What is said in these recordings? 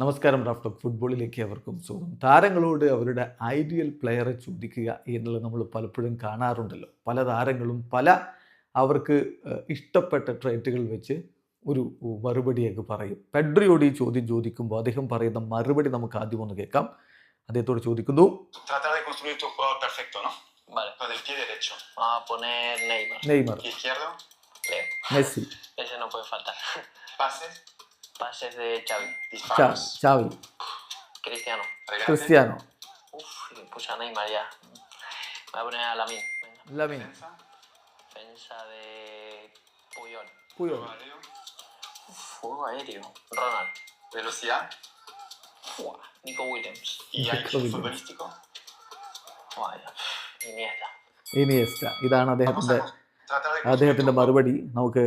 നമസ്കാരം റാഫ്റ്റോക്ക് ഫുട്ബോളിലേക്ക് അവർക്കും സ്വാഗതം. താരങ്ങളോട് അവരുടെ ഐഡിയൽ പ്ലെയറെ ചോദിക്കുക എന്നുള്ളത് നമ്മൾ പലപ്പോഴും കാണാറുണ്ടല്ലോ. പല താരങ്ങളും പല അവർക്ക് ഇഷ്ടപ്പെട്ട ട്രേറ്റുകൾ വെച്ച് ഒരു മറുപടിയൊക്കെ പറയും. പെഡ്രിയോട് ഈ ചോദ്യം ചോദിക്കുമ്പോൾ അദ്ദേഹം പറയുന്ന മറുപടി നമുക്ക് ആദ്യം ഒന്ന് കേൾക്കാം. അദ്ദേഹത്തോട് ചോദിക്കുന്നു. Tratar de construir tu jugador perfecto, ¿no? Vale, Con el pie derecho. vamos a poner Neymar. Neymar Pie izquierdo, Leo. Messi Pases de Xavi. Disparos. Xavi. Cristiano. Cristiano. Uf, puse a Neymar ya. Me voy a poner a Lamin. Lamin. Defensa. De Puyol. Puyol. Fuego aéreo. Ronald. Velocidad. Nico Williams. ¿Y hay futbolístico? Vaya. Iniesta. Iniesta ഇതാണ് അദ്ദേഹത്തിന്റെ അദ്ദേഹത്തിന്റെ മറുപടി നമുക്ക്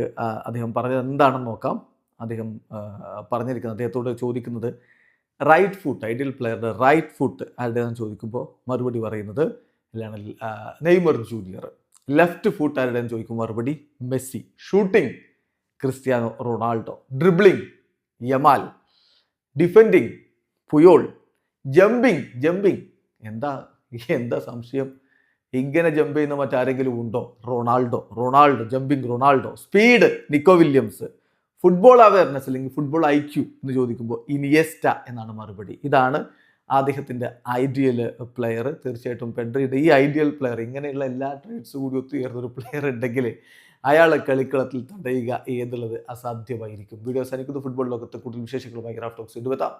അദ്ദേഹം പറഞ്ഞത് എന്താണെന്ന് നോക്കാം അദ്ദേഹം പറഞ്ഞിരിക്കുന്നത് അദ്ദേഹത്തോട് ചോദിക്കുന്നത് റൈറ്റ് ഫുട്ട് ഐഡിയൽ പ്ലെയറുടെ റൈറ്റ് ഫുട്ട് ആരുടേതെന്ന് ചോദിക്കുമ്പോൾ മറുപടി പറയുന്നത് Lionel Neymar junior. Left foot ആരുടേന്ന് ചോദിക്കുമ്പോൾ മറുപടി Messi. Shooting Cristiano Ronaldo. Dribbling Yamal. Defending Puyol jumping jumping എന്താ എന്താ സംശയം? ഇങ്ങനെ ജമ്പ് ചെയ്യുന്ന മറ്റാരെങ്കിലും ഉണ്ടോ? Ronaldo. Ronaldo jumping Ronaldo. Speed Nico Williams football awareness അല്ലെങ്കിൽ ഫുട്ബോൾ ഐ ക്യു എന്ന് ചോദിക്കുമ്പോൾ ഇനിയസ്റ്റ എന്നാണ് മറുപടി. ഇതാണ് അദ്ദേഹത്തിന്റെ ഐഡിയൽ പ്ലെയർ തീർച്ചയായിട്ടും പെഡ്രിയുടെ ഈ ഐഡിയൽ പ്ലെയർ ഇങ്ങനെയുള്ള എല്ലാ ട്രേഡ്സ് കൂടി ഒത്തുചേർന്ന ഒരു പ്ലെയർ ഉണ്ടെങ്കിൽ അയാളെ കളിക്കളത്തിൽ തടയുക എന്നുള്ളത് അസാധ്യമായിരിക്കും. വീഡിയോ സനിക്കുന്നത് ഫുട്ബോൾ ലോകത്ത് കൂടുതൽ വിശേഷങ്ങളുമായി ടോക്സ് ഇടുവെത്താം